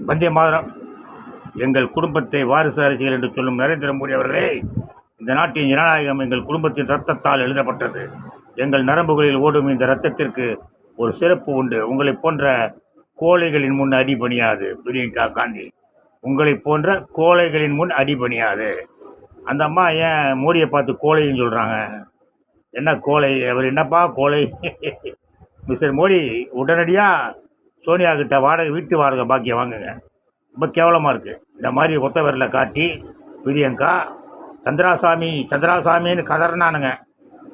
வந்தே மாதரம். எங்கள் குடும்பத்தை வாரிசு அரசியல் என்று சொல்லும் நரேந்திர மோடி அவர்களே இந்த நாட்டின் ஜனநாயகம் எங்கள் குடும்பத்தின் ரத்தத்தால் எழுதப்பட்டது. எங்கள் நரம்புகளில் ஓடும் இந்த ரத்தத்திற்கு ஒரு சிறப்பு உண்டு. உங்களை போன்ற கோழைகளின் முன் அடிபணியாது பிரியங்கா காந்தி. உங்களைப் போன்ற கோழைகளின் முன் அடிபணியாது அந்த அம்மா ஏன் மோடியை பார்த்து கோழைன்னு சொல்கிறாங்க என்ன கோழை? அவர் என்னப்பா கோழை? மிஸ்டர் மோடி உடனடியாக சோனியா கிட்ட வாடகை வீட்டு வாடகை பாக்கியம் வாங்குங்க. ரொம்ப கேவலமாக இருக்குது இந்த மாதிரி ஒத்த விரல காட்டி பிரியங்கா சந்திராசாமி சந்திராசாமின்னு கதறினானுங்க.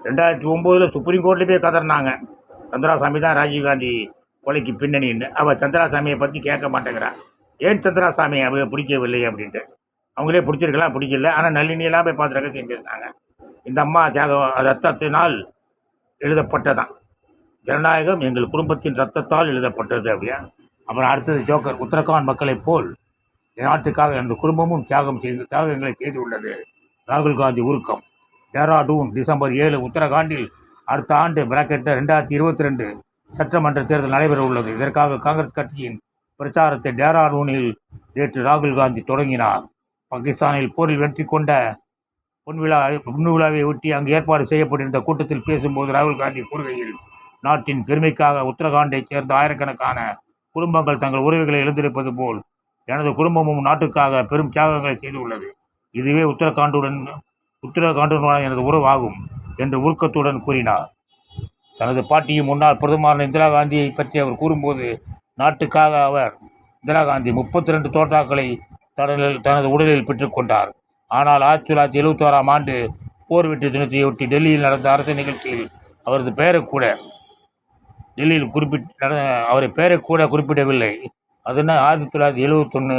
ரெண்டாயிரத்தி ஒம்போதில் சுப்ரீம் கோர்ட்டில் போய் கதறினாங்க. சந்திராசாமி தான் ராஜீவ்காந்தி கொலைக்கு பின்னணின்னு. அவள் சந்திராசாமியை பற்றி கேட்க மாட்டேங்கிறான் ஏன் சந்திராசாமி அவங்க பிடிக்கவில்லை அப்படின்ட்டு. அவங்களே பிடிச்சிருக்கலாம் பிடிக்கல. ஆனால் நளினியெல்லாம் போய் பார்த்து ரகசியம் பேசினாங்க. இந்த அம்மா தியாகம் ரத்தத்தினால் எழுதப்பட்டதான். ஜனநாயகம் எங்கள் குடும்பத்தின் ரத்தத்தால் எழுதப்பட்டது அப்படியா? அப்புறம் அடுத்தது ஜோக்கர் உத்தரகாண்ட் மக்களைப் போல் நாட்டுக்காக எனது குடும்பமும் தியாகம் செய்து தியாகங்களை செய்துள்ளது ராகுல் காந்தி உருக்கம். டேராடூன் டிசம்பர் ஏழு உத்தரகாண்டில் அடுத்த ஆண்டு பிராக்கெட்டில் ரெண்டாயிரத்தி இருபத்தி ரெண்டு சட்டமன்ற தேர்தல் நடைபெற உள்ளது இதற்காக காங்கிரஸ் கட்சியின் பிரச்சாரத்தை டேராடூனில் நேற்று ராகுல் காந்தி தொடங்கினார். பாகிஸ்தானில் போரில் வெற்றி கொண்ட பொன்விழா பொன்விழாவை ஒட்டி அங்கு ஏற்பாடு செய்யப்பட்டிருந்த கூட்டத்தில் பேசும்போது ராகுல் காந்தி கூறுகையில் நாட்டின் பெருமைக்காக உத்தரகாண்டைச் சேர்ந்த ஆயிரக்கணக்கான குடும்பங்கள் தங்கள் உறவுகளை இழந்திருப்பது போல் எனது குடும்பமும் நாட்டுக்காக பெரும் தியாகங்களை செய்துள்ளது. இதுவே உத்தரகாண்டுடன் உத்தரகாண்டுடனான எனது உறவாகும் என்று உருக்கத்துடன் கூறினார். தனது பாட்டியும் முன்னாள் பிரதமர் இந்திரா காந்தியை பற்றி அவர் கூறும்போது நாட்டுக்காக அவர் இந்திரா காந்தி முப்பத்தி ரெண்டு தோட்டாக்களை தனது தனது உடலில் பெற்றுக்கொண்டார் ஆனால் ஆயிரத்தி தொள்ளாயிரத்தி எழுபத்தி ஆறாம் ஆண்டு போர் வெற்றி தினத்தையொட்டி டெல்லியில் நடந்த அரசு நிகழ்ச்சியில் அவரது பெயரை கூட டெல்லியில் குறிப்பிட்ட அவர் அவரை கூட குறிப்பிடவில்லை. அதுனா ஆயிரத்தி தொள்ளாயிரத்தி எழுபத்தொன்று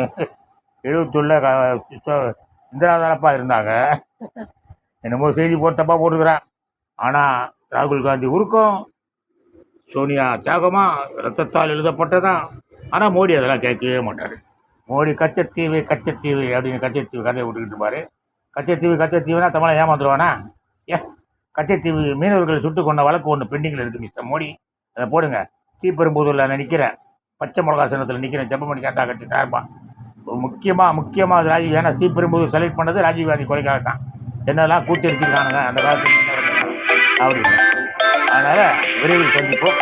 எழுபத்தொன்னில் இந்திரா தானப்பா இருந்தாங்க. என்னமோ செய்தி போட்டு தப்பாக போட்டுக்கிறான் ஆனால் ராகுல் காந்தி உருக்கம். சோனியா தியாகமாக ரத்தத்தால் எழுதப்பட்டதான். ஆனால் மோடி அதெல்லாம் கேட்கவே மாட்டார். மோடி கச்சத்தீவு கச்சத்தீவு அப்படின்னு கச்சத்தீவு கதையை விட்டுக்கிட்டு இருப்பார். கச்சத்தீவு கச்சத்தீவுனா தமிழை ஏமாந்துருவானா? ஏ கச்சத்தீவு மீனவர்களை சுட்டு கொண்ட வழக்கு ஒன்று பெண்டிங்கில் இருக்குது மிஸ்டர் மோடி. அதை போடுங்க. ஸ்ரீபெரும்புதூரில் நான் நிற்கிறேன் பச்சை மிளகா சின்னத்தில் நிற்கிறேன் ஜெபமணி கேட்டா கட்சி சார்பாக முக்கியமாக முக்கியமாக அது ராஜீவ் ஏன்னா ஸ்ரீபெரும்புதூர் செலக்ட் பண்ணது ராஜீவ்காந்தி கொலைக்காக தான் என்னெல்லாம் கூட்டி எடுத்துருக்கானுங்க அந்த காலத்தில். அப்படின்னு அதனால் விரைவில் சந்திப்போம்.